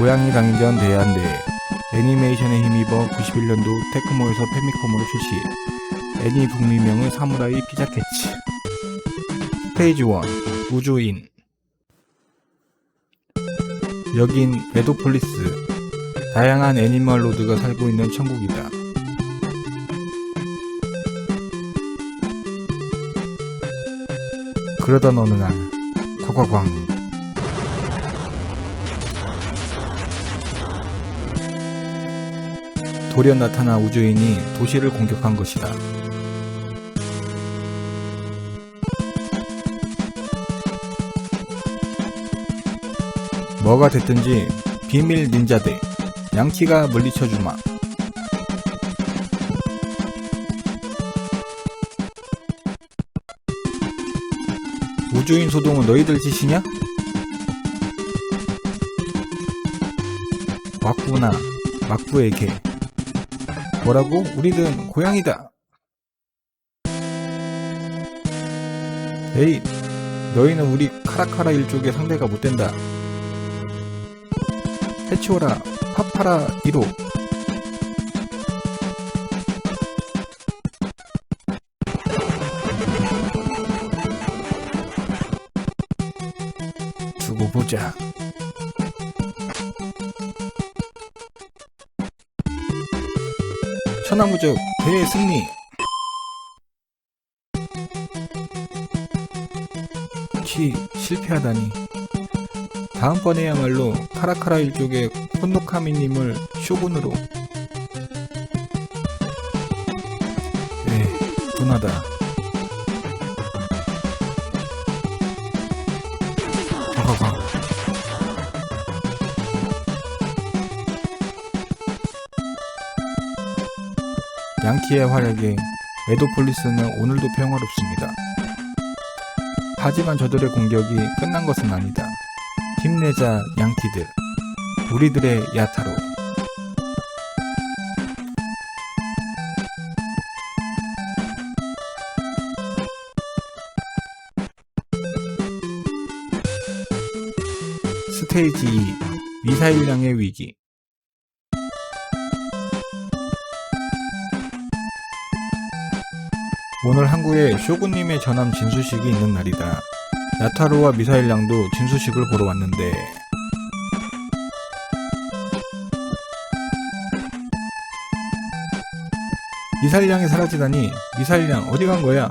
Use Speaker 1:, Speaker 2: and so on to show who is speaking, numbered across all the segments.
Speaker 1: 고양이 강전 대한대. 애니메이션에 힘입어 91년도 테크모에서 페미컴으로 출시. 애니 북미명은 사무라이 피자캐치. 페이지 1 우주인. 여긴 에도폴리스. 다양한 애니멀 로드가 살고 있는 천국이다. 그러던 어느 날 ኳኳ광 돌연 나타난 우주인이 도시를 공격한 것이다. 뭐가 됐든지 비밀 닌자대 양키가 물리쳐주마. 우주인 소동은 너희들 짓이냐? 왔구나 막부에게 뭐라고? 우리는 고양이다. 에이, 너희는 우리 카라카라 일족의 상대가 못 된다. 해치워라, 파파라 1호. 천하무적 대승리. 키 실패하다니. 다음번에야말로 카라카라 일족의 혼노카미님을 쇼군으로. 에 분하다 양키의 활약에 에도폴리스는 오늘도 평화롭습니다. 하지만 저들의 공격이 끝난 것은 아니다. 힘내자 양키들. 우리들의 야타로. 스테이지 2 미사일량의 위기 오늘 항구에 쇼군님의 전함 진수식이 있는 날이다. 야타로와 미사일량도 진수식을 보러 왔는데 미사일량이 사라지다니 미사일량 어디 간 거야? 야!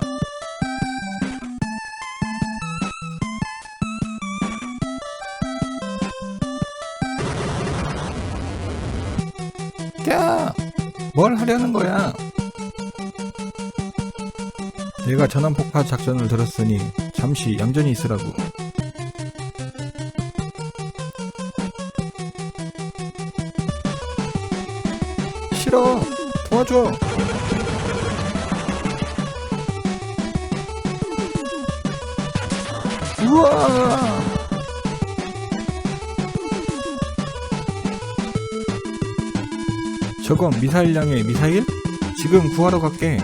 Speaker 1: 내가 전환 폭파 작전을 들었으니 잠시 얌전히 있으라고. 싫어. 도와줘. 우와. 저건 미사일량의 미사일? 지금 구하러 갈게.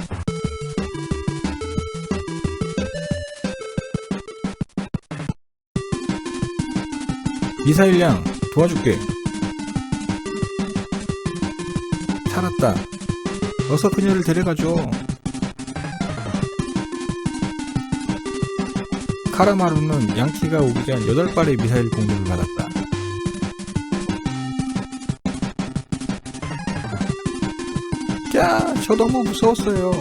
Speaker 1: 미사일량 도와줄게. 살았다. 어서 그녀를 데려가줘. 카라마루는 양키가 오기 전 8발의 미사일 공격을 받았다. 야, 저 너무 무서웠어요.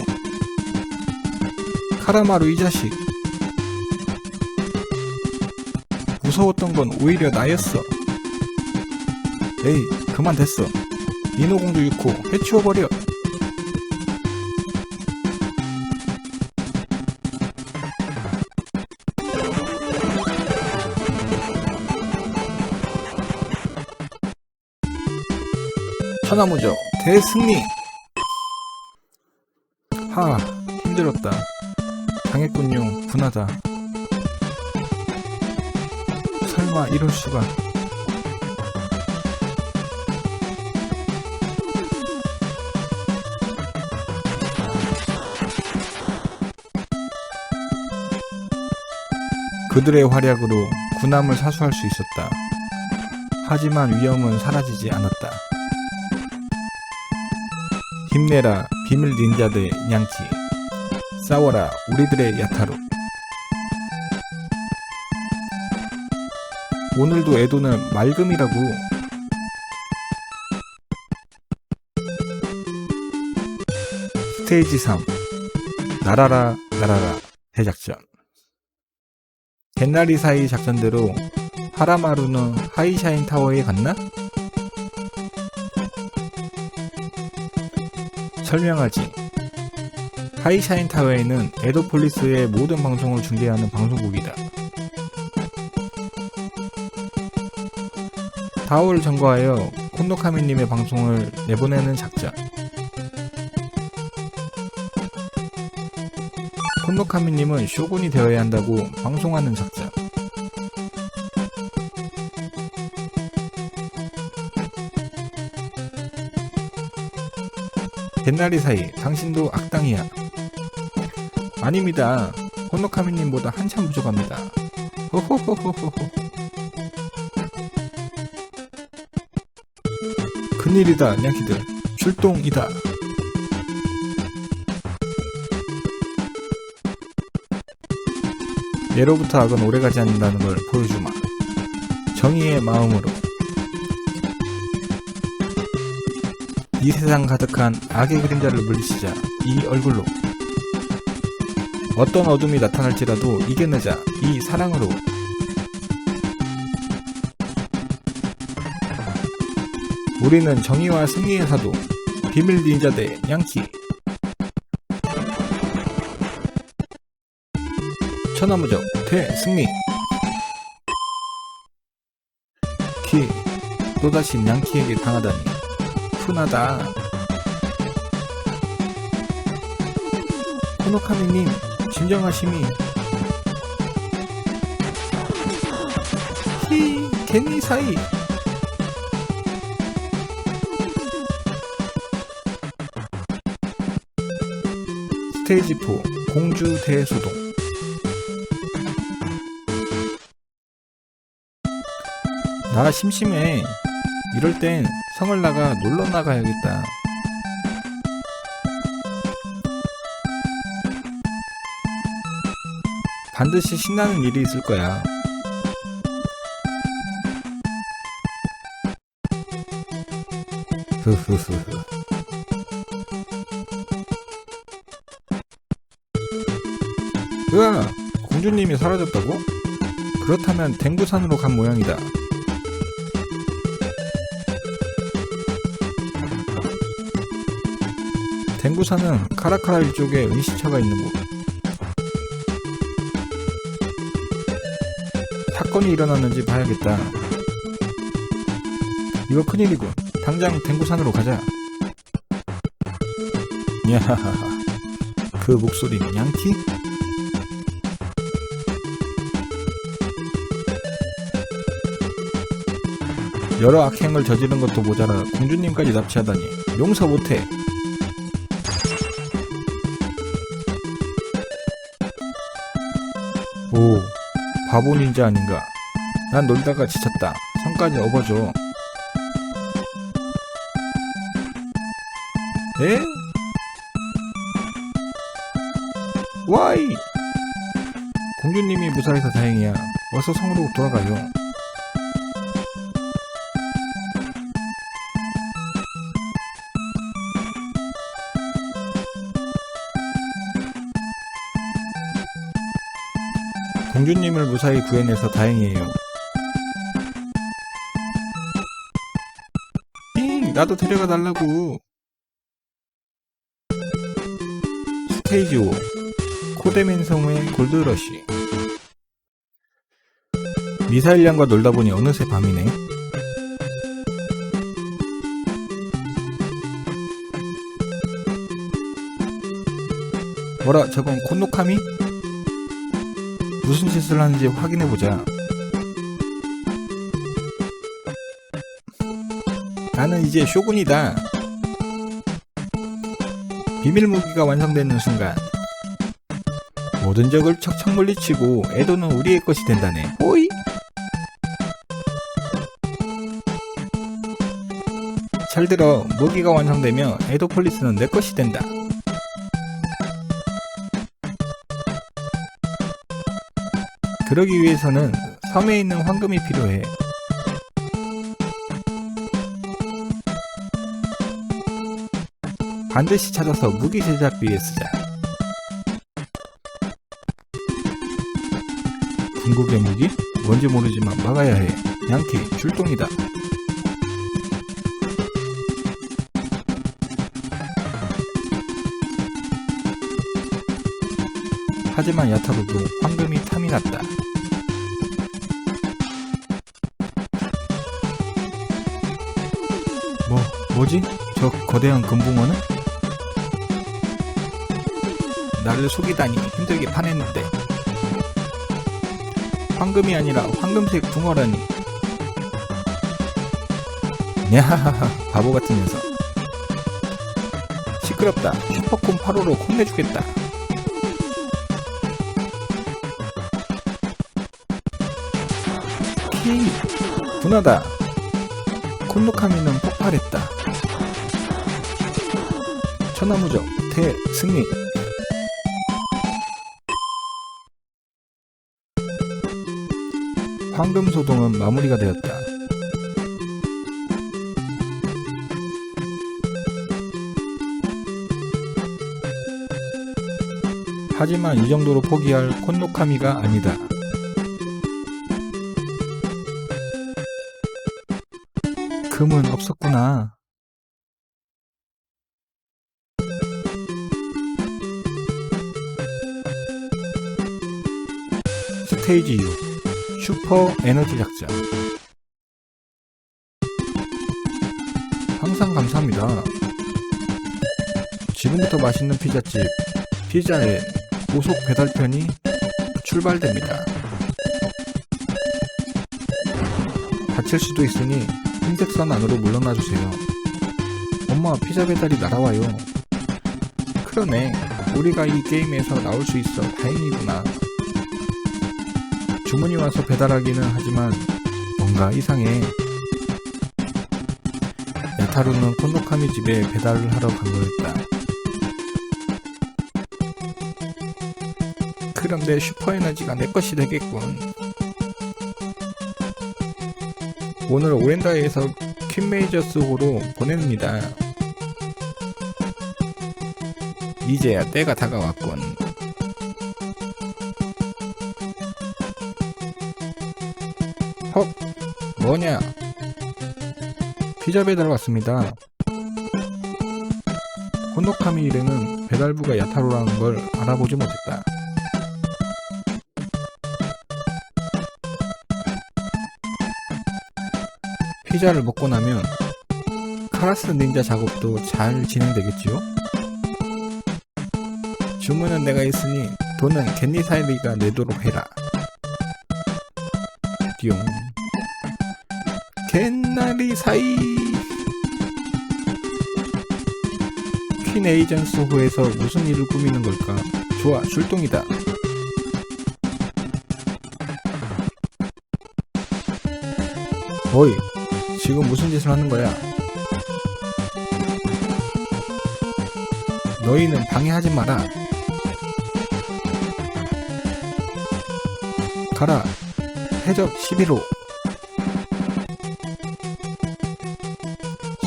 Speaker 1: 카라마루 이 자식. 무서웠던 건 오히려 나였어. 에이, 그만 됐어. 인호공주 6호 해치워버려. 천하무적 대승리! 하, 힘들었다. 당했군요. 분하다. 설마 이럴 수가. 그들의 활약으로 군함을 사수할 수 있었다. 하지만 위험은 사라지지 않았다. 힘내라 비밀 닌자들 양키 싸워라 우리들의 야타로 오늘도 에도는 맑음이라고 스테이지 3 나라라 나라라 대작전 겐나리 사이 작전대로 하라마루는 하이샤인 타워에 갔나? 설명하지. 하이샤인 타워에는 에도폴리스의 모든 방송을 중계하는 방송국이다. 타워를 점거하여 콘노카미님의 방송을 내보내는 작전. 콘노카미님은 쇼군이 되어야 한다고 방송하는 작전. 겐나리 사이, 당신도 악당이야. 아닙니다. 호노카미님보다 한참 부족합니다. 호호호호호호. 일이다, 냥키들. 출동이다. 예로부터 악은 오래가지 않는다는 걸 보여주마. 정의의 마음으로. 이 세상 가득한 악의 그림자를 물리치자 이 얼굴로 어떤 어둠이 나타날지라도 이겨내자 이 사랑으로 우리는 정의와 승리의 사도 비밀 닌자 대 양키 천하무적 대승리 키 또다시 양키에게 당하다니 훈하다. 코노카미님, 진정하심이. 히, 겐니 사이. 스테이지 4, 공주 대소동. 나 심심해. 이럴 땐 성을 나가 놀러 나가야겠다. 반드시 신나는 일이 있을 거야. 흐흐흐흐. 사라졌다고? 그렇다면 댕구산으로 간 모양이다. 댕구산은 카라카라 일족에 은시처가 있는 곳. 사건이 일어났는지 봐야겠다. 이거 큰일이군. 당장 댕구산으로 가자. 야하하하. 그 목소리는 양키? 여러 악행을 저지른 것도 모자라 공주님까지 납치하다니 용서 못해. 오, 바보 닌자 아닌가? 난 놀다가 지쳤다. 성까지 업어줘. 에? 와이! 공주님이 무사해서 다행이야. 어서 성으로 돌아가요. 공주님을 무사히 구해내서 다행이에요. 잉, 나도 데려가 달라고. 스테이지 5 코데맨 성우의 골드러시 미사일량과 놀다 보니 어느새 밤이네. 뭐라 저건 콘노카미? 무슨 짓을 하는지 확인해보자. 나는 이제 쇼군이다. 비밀 무기가 완성되는 순간 모든 적을 척척 물리치고 에도는 우리의 것이 된다네. 호이. 잘 들어 무기가 완성되면 에도폴리스는 내 것이 된다 그러기 위해서는 섬에 있는 황금이 필요해. 반드시 찾아서 무기 제작비에 쓰자. 궁극의 무기? 뭔지 모르지만 막아야 해. 양키 출동이다. 하지만 야타로도 황금이 났다. 뭐, 뭐지? 저 거대한 금붕어는? 나를 속이다니 힘들게 파냈는데. 황금이 아니라 황금색 붕어라니. 야하하하, 바보 같은 녀석. 시끄럽다. 슈퍼콤 8호로 혼내주겠다. 히 분하다. 콘노카미는 폭발했다. 천하무적 대승리. 황금 소동은 마무리가 되었다. 하지만 이 정도로 포기할 콘노카미가 아니다 금은 없었구나. 스테이지 6 슈퍼 에너지 작전 항상 감사합니다. 지금부터 맛있는 피자집 피자의 고속 배달편이 출발됩니다. 다칠 수도 있으니 흰색선 안으로 물러나주세요. 엄마 피자 배달이 날아와요. 그러네. 우리가 이 게임에서 나올 수 있어 다행이구나. 주문이 와서 배달하기는 하지만 뭔가 이상해. 야타루는 콘노카미 집에 배달을 하러 간 거였다. 그런데 슈퍼에너지가 내 것이 되겠군. 오늘 오렌다에서 퀸 메이저스호로 보냅니다. 이제야 때가 다가왔군. 헉, 뭐냐? 피자 배달 왔습니다. 호노카미 일행은 배달부가 야타로라는 걸 알아보지 못했다. 피자를 먹고 나면 카라스 닌자 작업도 잘 진행되겠지요? 주문은 내가 했으니 돈은 겐니사이비가 내도록 해라. 띠용. 겐나리 사이. 퀸 에이전스 호에서 무슨 일을 꾸미는 걸까? 좋아, 출동이다. 어이, 지금 무슨 짓을 하는 거야? 너희는 방해하지 마라. 가라. 해적 11호.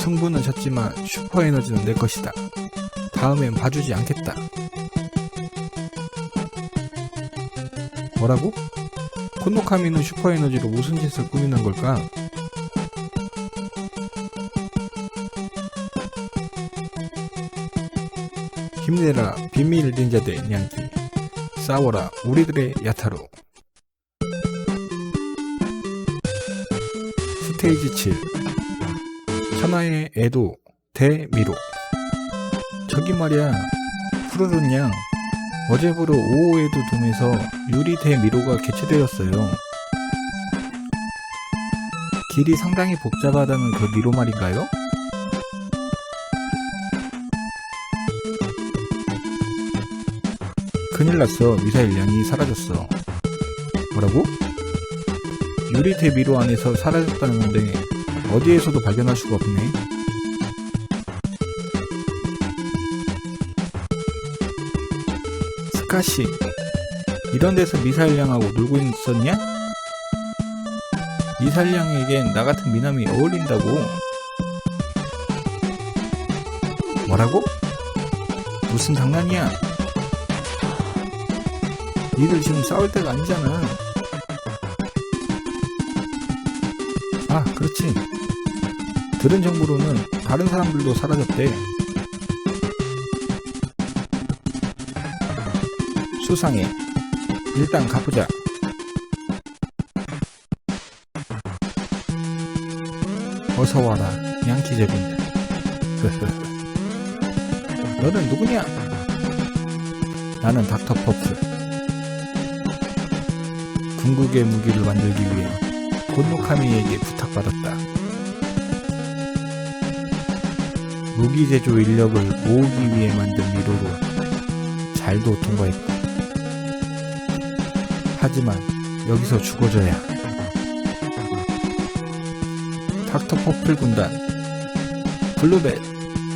Speaker 1: 승부는 졌지만 슈퍼 에너지는 내 것이다. 다음엔 봐주지 않겠다. 뭐라고? 콘노카미는 슈퍼 에너지로 무슨 짓을 꾸미는 걸까? 힘내라 비밀 닌자대 냥기. 싸워라 우리들의 야타로. 스테이지 7 천하의 애도 대미로. 저기 말이야 푸르른 양 어제부로 오오에도 돔에서 유리 대미로가 개최되었어요. 길이 상당히 복잡하다는 그 미로 말인가요? 큰일 났어. 미사일 양이 사라졌어. 뭐라고? 유리대 미로 안에서 사라졌다는 건데 어디에서도 발견할 수가 없네. 스카시 이런 데서 미사일 양하고 놀고 있었냐? 미사일 양에겐 나 같은 미남이 어울린다고. 뭐라고? 무슨 장난이야? 니들 지금 싸울 때가 아니잖아. 아 그렇지. 들은 정보로는 다른 사람들도 사라졌대. 수상해. 일단 가보자. 어서 와라 양키 제군들 너는 누구냐? 나는 닥터 퍼 플 궁극의 무기를 만들기 위해 곤노카미에게 부탁받았다. 무기 제조 인력을 모으기 위해 만든 미로로 잘도 통과했다. 하지만 여기서 죽어줘야 닥터 퍼플 군단 블루벨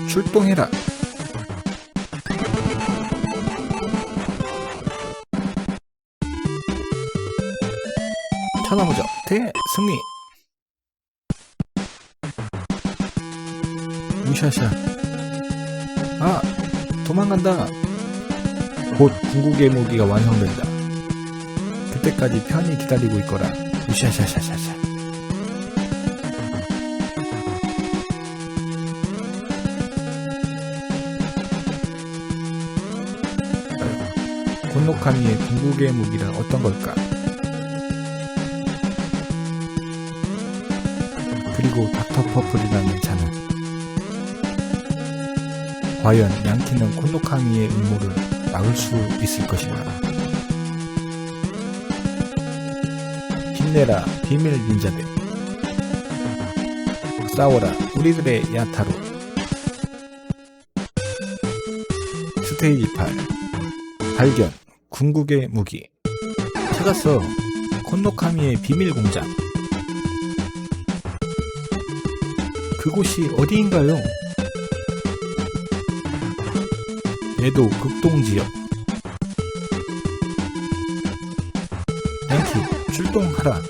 Speaker 1: 출동해라 천하무적 대승리 무샤샤. 아 도망간다. 곧 궁극의 무기가 완성된다. 그때까지 편히 기다리고 있거라. 무샤샤샤샤샤. 곤노카미의 궁극의 무기는 어떤 걸까? 그리고 닥터 퍼플이라는 자는 과연 양키는 콘노카미의 음모를 막을 수 있을 것인가? 힘내라 비밀 닌자들. 싸워라 우리들의 야타로. 스테이지 8 발견 궁극의 무기. 찾았어 콘노카미의 비밀 공장 그곳이 어디인가요? 얘도 극동지역. 양키 출동하라.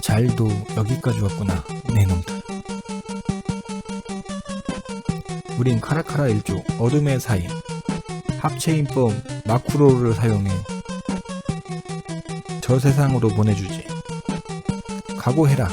Speaker 1: 잘도 여기까지 왔구나 내 놈들. 우린 카라카라 일족 어둠의 사인 합체인법 마쿠로를 사용해 저 세상으로 보내주지 각오해라.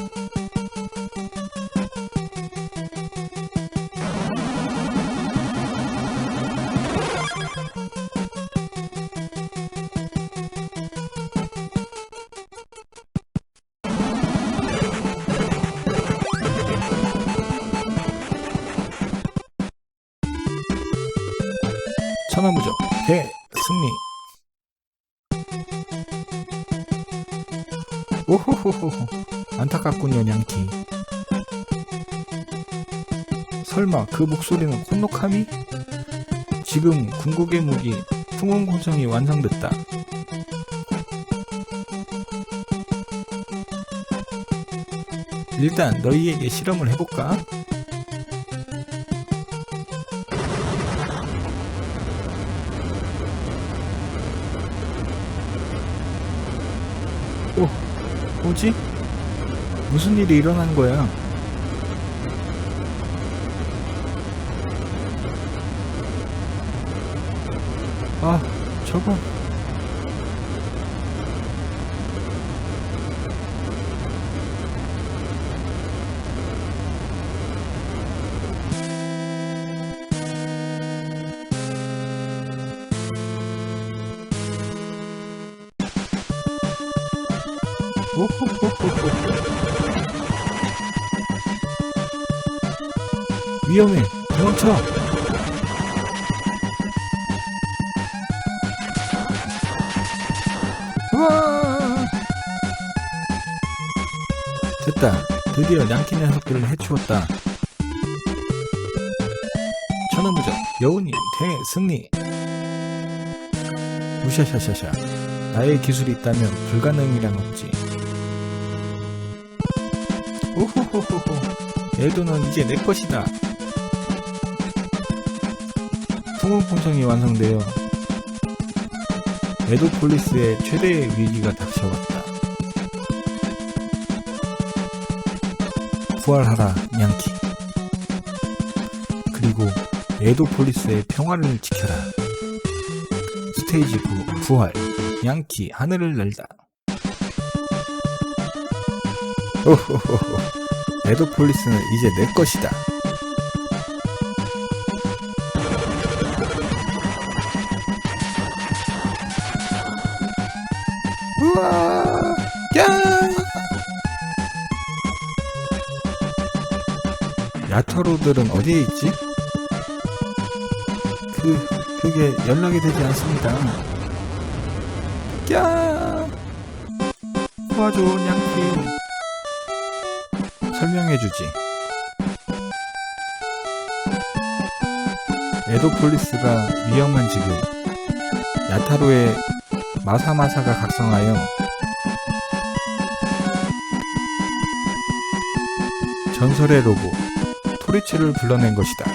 Speaker 1: 천하무적 대 승리. 오호호호 안타깝군요 냥키 설마 그 목소리는 콘노카미? 지금 궁극의 무기 풍운곤성이 완성됐다 일단 너희에게 실험을 해볼까? 오, 뭐지? 무슨 일이 일어난 거야? 아, 저거. 위험해. 도망쳐. 우와. 됐다. 드디어 양키 녀석들을 해치웠다. 천하무적 여운이 대승리. 무샤샤샤샤. 나의 기술이 있다면 불가능이란 없지. 오호호호호. 엘도는 이제 내 것이다. 풍성이 완성되어 에도폴리스의 최대의 위기가 닥쳐왔다. 부활하라, 양키. 그리고 에도폴리스의 평화를 지켜라. 스테이지 9 부활 양키 하늘을 날다. 오호호호 에도폴리스는 이제 내 것이다. 야타로들은 어디에 있지? 그, 그게 연락이 되지 않습니다. 야! 도와줘, 양키. 설명해주지. 에도폴리스가 위험한 지금, 야타로의 마사마사가 각성하여 전설의 로봇 토리치를 불러낸 것이다.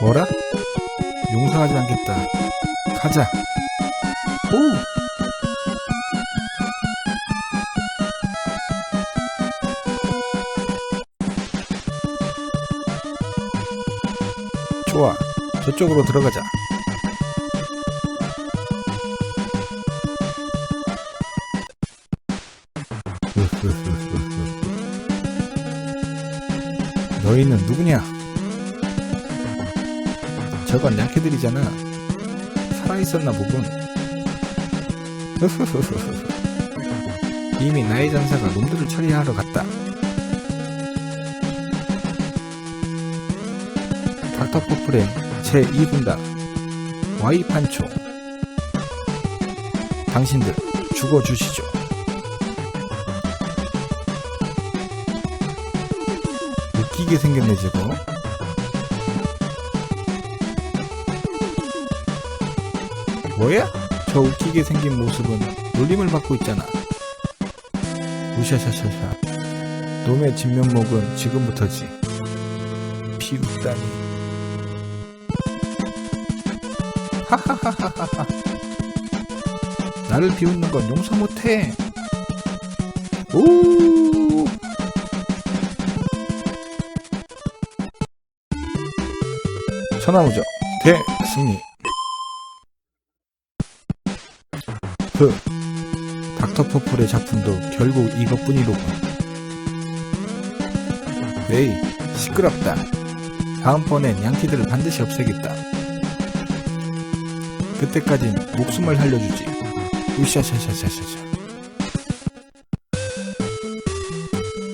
Speaker 1: 뭐라? 용서하지 않겠다. 가자. 오! 좋아. 저쪽으로 들어가자. 너희는 누구냐? 저건 양캐들이잖아. 살아있었나 보군. 이미 나의 전사가 놈들을 처리하러 갔다. 닥터퍼플의 제2분단 와이판초 당신들 죽어주시죠. 웃기게 생겼네 저거. 뭐야? 저 웃기게 생긴 모습은 놀림을 받고 있잖아. 우샤샤샤샤. 놈의 진면목은 지금부터지. 비웃다니. 나를 비웃는 건 용서 못해. 오. 천하무적 대승리. 그 닥터 퍼플의 작품도 결국 이것뿐이로군. 에이, 시끄럽다. 다음번엔 양키들을 반드시 없애겠다. 그때까진 목숨을 살려주지. 으샤샤샤샤샤샤.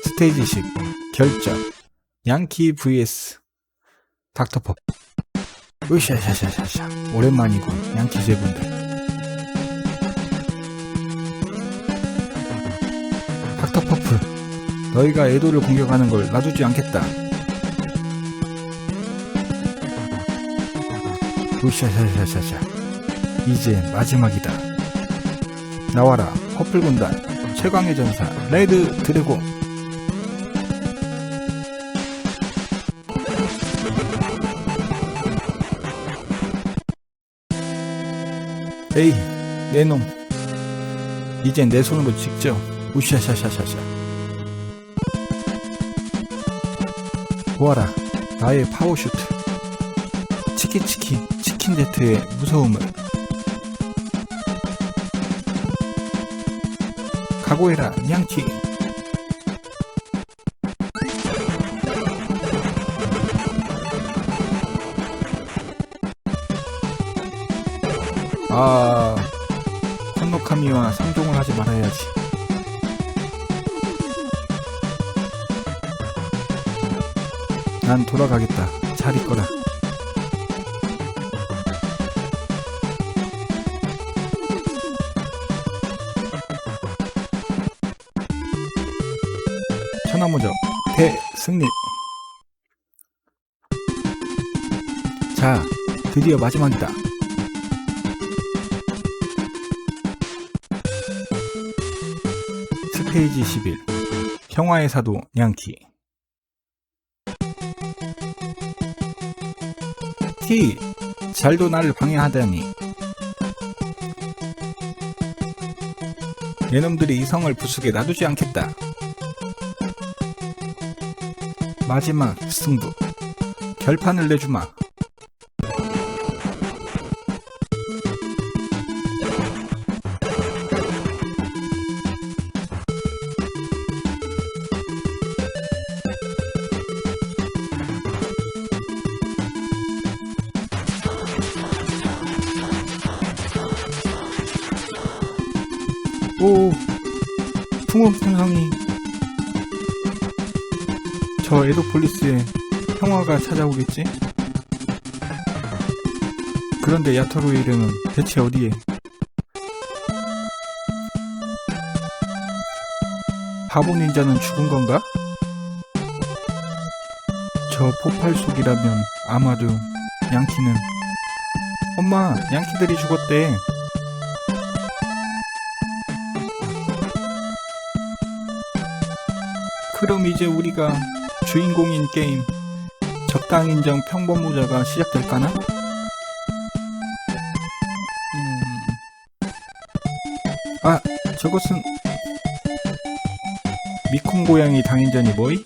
Speaker 1: 스테이지 10 결정. 양키 vs 닥터퍼. 으샤샤샤샤샤. 오랜만이군. 양키 제분들. 닥터퍼플, 너희가 에도를 공격하는 걸 놔두지 않겠다. 우샤샤샤샤샤, 이제 마지막이다. 나와라, 퍼플 군단, 최강의 전사, 레드 드래곤. 에이, 내 놈. 이젠 내 손으로 직접 우샤샤샤샤샤 보아라 나의 파워슈트 치키치키 치킨제트의 무서움을 각오해라 냥키 아 콘노카미와 상종을 하지 말아야지 난 돌아가겠다. 잘 있거라. 승리. 자, 드디어 마지막이다. 스테이지 11 평화의 사도 양키 T 잘도 나를 방해하다니 얘놈들이 이성을 부수게 놔두지 않겠다 마지막 승부. 결판을 내주마 찾아오겠지? 그런데 야토로의 일행은 대체 어디에? 바보 닌자는 죽은 건가? 저 폭발 속이라면 아마도 양키는 엄마 양키들이 죽었대 그럼 이제 우리가 주인공인 게임 적당 인정 평범무자가 시작될까나? 음... 아, 저것은 미콩 고양이 당인전이 뭐이?